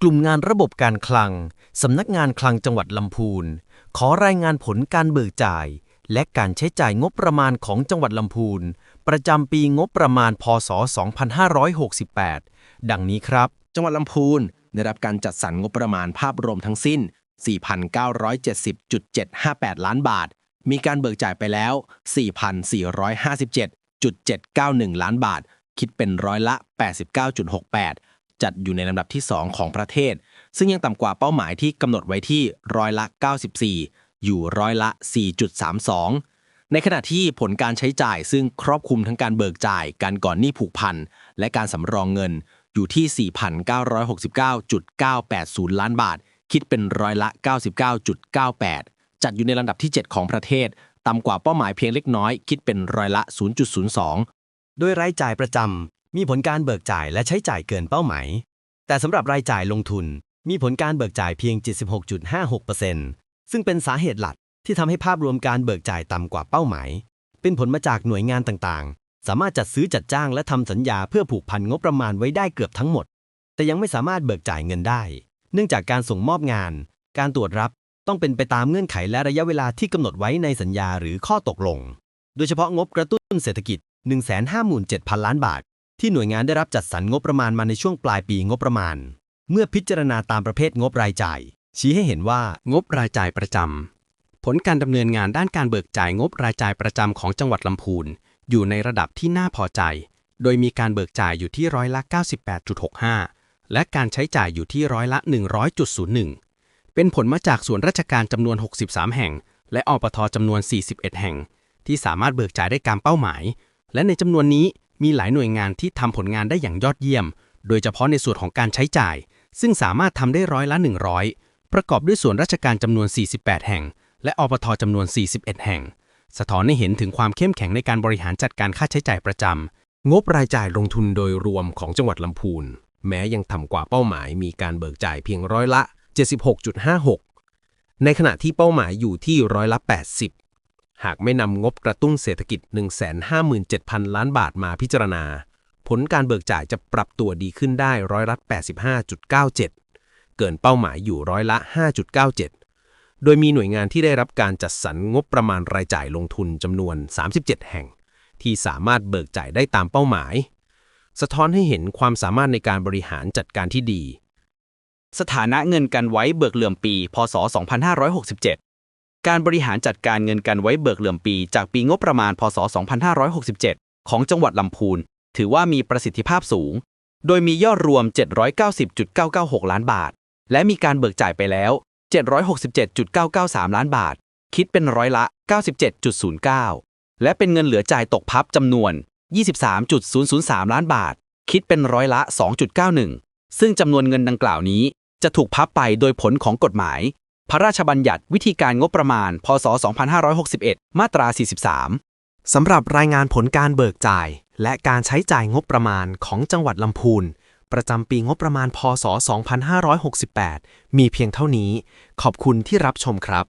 กลุ่มงานระบบการคลัง สำนักงานคลังจังหวัดลำพูน ขอรายงานผลการเบิกจ่าย และการใช้จ่ายงบประมาณของจังหวัดลำพูน ประจำปีงบประมาณ พศ 2568 ดังนี้ครับ จังหวัดลำพูนได้รับการจัดสรรงบประมาณภาพรวมทั้งสิ้น 4,970.758 ล้านบาท มีการเบิกจ่ายไปแล้ว 4,457.791 ล้านบาท คิดเป็นร้อยละ 89.68 จัดอยู่ในลำดับที่ 2 ของประเทศ ซึ่งยังต่ำกว่าเป้าหมายที่กำหนดไว้ที่ร้อยละ 94 อยู่ร้อยละ 4.32 ในขณะที่ผลการใช้จ่ายซึ่งครอบคลุมทั้งการเบิกจ่าย การก่อนหนี้ผูกพัน และการสำรองเงินอยู่ที่ 4,969.980 ล้านบาท คิดเป็นร้อยละ 99.98 จัดอยู่ในลำดับที่ 7 ของประเทศ ต่ำกว่าเป้าหมายเพียงเล็กน้อย คิดเป็นร้อยละ 0.02โดยรายจ่ายประจำ มีผลการเบิกจ่ายและใช้จ่ายเกินเป้าหมาย แต่สำหรับรายจ่ายลงทุน มีผลการเบิกจ่ายเพียง 76.56%ซึ่งเป็นสาเหตุหลักที่ทำให้ภาพรวมการเบิกจ่ายต่ำกว่าเป้าหมาย เป็นผลมาจากหน่วยงานต่างๆ สามารถจัดซื้อจัดจ้างและทำสัญญาเพื่อผูกพันงบประมาณไว้ได้เกือบทั้งหมด แต่ยังไม่สามารถเบิกจ่ายเงินได้ เนื่องจากการส่งมอบงาน การตรวจรับต้องเป็นไปตามเงื่อนไขและระยะเวลาที่กำหนดไว้ในสัญญาหรือข้อตกลง โดยเฉพาะงบกระตุ้นเศรษฐกิจ 157,000 ล้านบาท ที่หน่วยงานได้รับจัดสรรงบประมาณมาในช่วงปลายปีงบประมาณ เมื่อพิจารณาตามประเภทงบรายจ่าย ชี้ให้เห็นว่างบรายจ่ายประจำผลการดำเนินงานด้านการเบิกจ่ายงบรายจ่ายประจำของจังหวัดลำพูน อยู่ในระดับที่น่าพอใจ โดยมีการเบิกจ่ายอยู่ที่ร้อยละ 98.65 และการใช้จ่ายอยู่ที่ร้อยละ 100.01 เป็นผลมาจากส่วนราชการจำนวน 63 แห่ง และอปทจำนวน 41 แห่ง ที่สามารถเบิกจ่ายได้ตามเป้าหมาย และในจำนวนนี้ มีหลายหน่วยงานที่ทำผลงานได้อย่างยอดเยี่ยม โดยเฉพาะในส่วนของการใช้จ่าย ซึ่งสามารถทำได้ร้อยละ 100 ประกอบด้วยส่วนราชการจำนวน 48 แห่ง และอปทจำนวน 41 แห่ง สะท้อนให้เห็นถึงความเข้มแข็งในการบริหารจัดการค่าใช้จ่ายประจำ งบรายจ่ายลงทุนโดยรวมของจังหวัดลำพูน แม้ยังต่ำกว่าเป้าหมาย มีการเบิกจ่ายเพียงร้อยละ 76.56 ในขณะที่เป้าหมายอยู่ที่ร้อยละ 80 หากไม่นำงบกระตุ้นเศรษฐกิจ 157,000 ล้านบาทมาพิจารณา ผลการเบิกจ่ายจะปรับตัวดีขึ้นได้ร้อยละ85.97 เกินเป้าหมายอยู่ร้อยละ 5.97 โดยมีหน่วยงานที่ได้รับการจัดสรรงบประมาณรายจ่ายลงทุนจำนวน 37 แห่ง ที่สามารถเบิกจ่ายได้ตามเป้าหมาย สะท้อนให้เห็นความสามารถในการบริหารจัดการที่ดี สถานะเงินกันไว้เบิกเหลื่อมปี พศ 2567 การบริหารจัดการเงินกันไว้เบิกเหลื่อมปี จากปีงบประมาณพศ 2567 ของจังหวัดลำพูน ถือว่ามีประสิทธิภาพสูง โดยมียอดรวม 790.996 ล้านบาท และมีการเบิกจ่ายไปแล้ว 767.993 ล้านบาท คิดเป็นร้อยละ 97.09 และเป็นเงินเหลือจ่ายตกพับจำนวน 23.003 ล้านบาท คิดเป็นร้อยละ 2.91 ซึ่งจำนวนเงินดังกล่าวนี้จะถูกพับไปโดยผลของกฎหมาย พระราชบัญญัติวิธีการงบประมาณ พศ 2561 มาตรา 43 สำหรับรายงานผลการเบิกจ่าย และการใช้จ่ายงบประมาณของจังหวัดลำพูน ประจำปีงบประมาณ พศ 2568 มีเพียงเท่านี้ ขอบคุณที่รับชมครับ